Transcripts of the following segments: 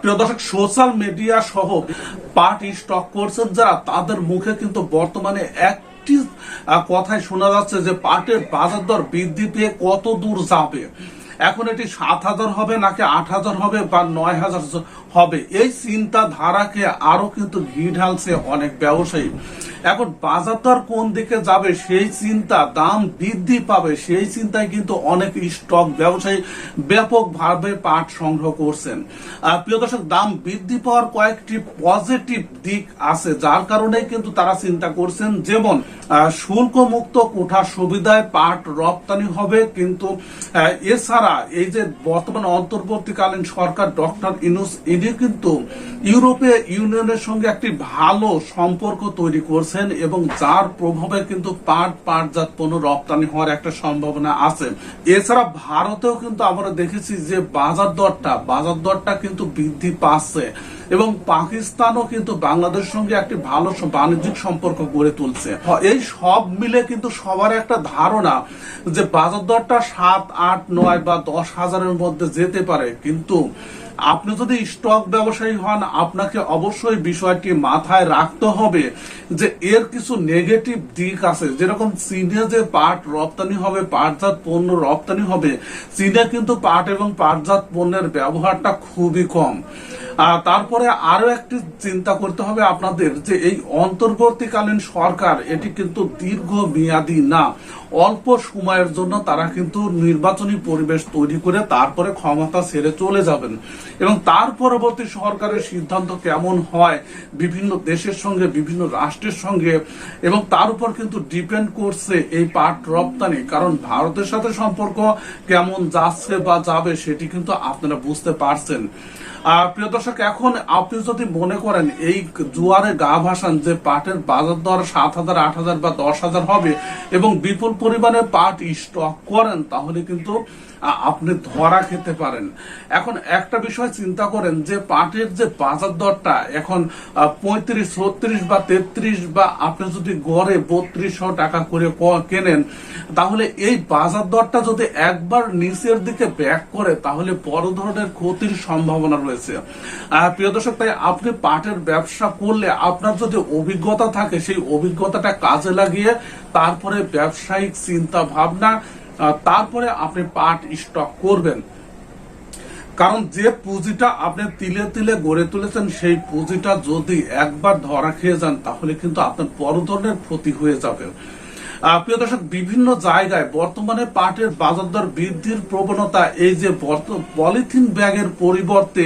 প্রিয় দর্শক, social media সহ পার্টি স্টক করছেন যারা, তাদের মুখে কিন্তু বর্তমানে একটি কথায় কথাই শোনা যাচ্ছে যে পাটের বাজার দর বৃদ্ধি পেয়ে কত দূর যাবে? এখন এটি সাত হাজার হবে নাকি আট হাজার হবে বা নয় হাজার হবে? এই চিন্তা ধারাকে আরও কিন্তু ঘি ঢালছে অনেক ব্যবসায়ী। এখন বাজার কোন দিকে যাবে সেই চিন্তা, দাম বৃদ্ধি পাবে সেই চিন্তায় কিন্তু অনেক স্টক ব্যবসায়ী ব্যাপকভাবে পাট সংগ্রহ করছেন। প্রিয় দর্শক, দাম বৃদ্ধি পাওয়ার কয়েকটি পজিটিভ দিক আছে, যার কারণে কিন্তু তারা চিন্তা করছেন যেমন শুল্ক মুক্ত কোঠা সুবিধায় পাট রপ্তানি হবে, কিন্তু এছাড়া এই যে বর্তমান অন্তর্বর্তীকালীন সরকার ডক্টর ইনুস, ইনি কিন্তু ইউরোপীয় ইউনিয়নের সঙ্গে একটি ভালো সম্পর্ক তৈরি করছেন এবং যার প্রভাবে কিন্তু পাট পাটজাত পণ্য রপ্তানি হওয়ার একটা সম্ভাবনা আছে। এছাড়া ভারতেও কিন্তু আমরা দেখেছি যে বাজার দরটা বাজার দরটা কিন্তু বৃদ্ধি পাচ্ছে। এবং পাকিস্তানও কিন্তু বাংলাদেশের সঙ্গে একটি ভালো বাণিজ্যিক সম্পর্ক গড়ে তুলছে। এই সব মিলে কিন্তু সবার একটা ধারণা যে বাজার দরটা সাত আট নয় বা দশ হাজারের মধ্যে যেতে পারে। কিন্তু আপনি যদি স্টক ব্যবসায়ী হন আপনাকে অবশ্যই বিষয়টি মাথায় রাখতে হবে যে এর কিছু নেগেটিভ দিক আছে। যেরকম চীনে যে পাট রপ্তানি হবে পাটজাত পণ্য রপ্তানি হবে চীনে কিন্তু পাট এবং পাটজাত পণ্যের ব্যবহারটা খুবই কম। তারপরে আরও একটি চিন্তা করতে হবে আপনাদের যে এই অন্তর্বর্তীকালীন সরকার, এটি কিন্তু দীর্ঘ মেয়াদী না। অল্প সময়ের জন্য তারা কিন্তু নির্বাচনী পরিবেশ তৈরি করে তারপরে ক্ষমতা ছেড়ে চলে যাবেন। এবং তার পরবর্তী সরকারের সিদ্ধান্ত কেমন হয়, বিভিন্ন দেশের সঙ্গে, বিভিন্ন রাষ্ট্রের সঙ্গে, এবং তার উপর কিন্তু ডিপেন্ড করছে এই পাট রপ্তানি। কারণ ভারতের সাথে সম্পর্ক কেমন যাচ্ছে বা যাবে সেটি কিন্তু আপনারা বুঝতে পারছেন। প্রিয় দর্শক, এখন আপনি যদি মনে করেন এই জুয়ারে গা ভাসান যে পাটের বাজার দর সাত হাজার, আট হাজার বা দশ হাজার হবে এবং বিপুল পরিমাণে পাট স্টক করেন, তাহলে কিন্তু আপনি ধরা খেতে পারেন। এখন একটা বিষয় চিন্তা করেন যে পাটের যে বাজার দরটা এখন পঁয়ত্রিশ, ছত্রিশ বা তেত্রিশ বা আপনি যদি গড়ে বত্রিশশো টাকা করে কেনেন, তাহলে এই বাজার দরটা যদি একবার নিচের দিকে ব্যাক করে, তাহলে বড় ধরনের ক্ষতির সম্ভাবনা রয়েছে। প্রিয় দর্শক, তাই আপনি পাটের ব্যবসা করলে আপনার যদি অভিজ্ঞতা থাকে, সেই অভিজ্ঞতাটা কাজে লাগিয়ে তারপরে ব্যবসায়িক চিন্তা ভাবনা তারপরে আপনি পাট স্টক করবেন। কারণ যে পুঁজিটা আপনি তিলে তিলে গড়ে তুলেছেন, সেই পুঁজিটা যদি একবার ধরা খেয়ে যান, তাহলে কিন্তু আপনার বড় ধরনের ক্ষতি হয়ে যাবে। প্রিয় দর্শক, বিভিন্ন জায়গায় বর্তমানে পাটের বাজার দর বৃদ্ধির প্রবণতা, এই যে পলিথিন ব্যাগের পরিবর্তে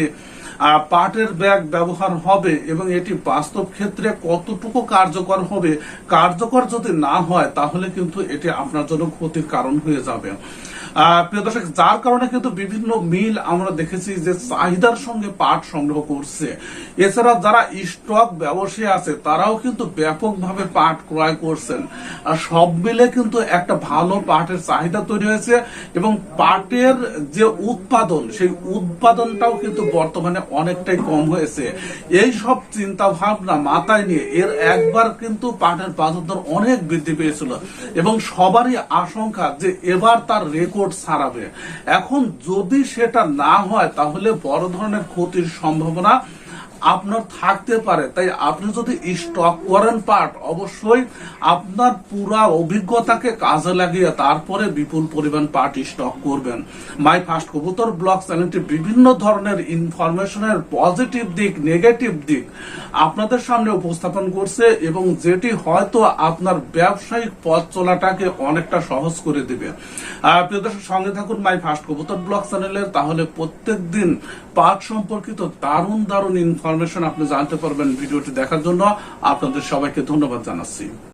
পাটের ব্যাগ ব্যবহার হবে এবং এটি বাস্তব ক্ষেত্রে কতটুকু কার্যকর হবে, কার্যকর যদি না হয়, তাহলে কিন্তু এটি আপনার জন্য ক্ষতির কারণ হয়ে যাবে। প্রিয় যার কারণে কিন্তু বিভিন্ন মিল আমরা দেখেছি যে চাহিদার সঙ্গে পাট সংগ্রহ করছে। এছাড়া যারা স্টক ব্যবসায়ী আছে, তারাও কিন্তু ব্যাপকভাবে পাট ক্রয় করছেন। আর সব মিলে কিন্তু একটা ভালো পাটের চাহিদা তৈরি হয়েছে এবং পাটের যে উৎপাদন, সেই উৎপাদনটাও কিন্তু বর্তমানে অনেকটাই কম হয়েছে। এই সব চিন্তা ভাবনা মাথায় নিয়ে এর একবার কিন্তু পাটের বাজার দর অনেক বৃদ্ধি পেয়েছিল এবং সবারই আশঙ্কা যে এবার তার রেকর্ড ছাড়াবে। এখন যদি সেটা না হয়, তাহলে বড় ধরনের ক্ষতির সম্ভাবনা আপনার থাকতে পারে। তাই আপনি যদি স্টক করেন পাট অবশ্যই আপনার পুরা অভিজ্ঞতাকে কাজে লাগিয়ে তারপরে বিপুল পরিমাণ পাট স্টক করবেন। মাই ফার্স্ট কবুতর ব্লগ চ্যানেলটি বিভিন্ন ধরনের ইনফরমেশনের পজিটিভ দিক নেগেটিভ দিক আপনাদের সামনে উপস্থাপন করছে এবং যেটি হয়তো আপনার ব্যবসায়িক পথ চলাটাকে অনেকটা সহজ করে দেবে। প্রিয় দর্শক, সঙ্গে থাকুন মাই ফার্স্ট কবুতর ব্লগ চ্যানেলের তাহলে প্রত্যেক দিন পাট সম্পর্কিত দারুণ দারুণ ইনফরমেশন আপনি জানতে পারবেন ভিডিওটি দেখার জন্য। আপনাদের সবাইকে ধন্যবাদ জানাচ্ছি।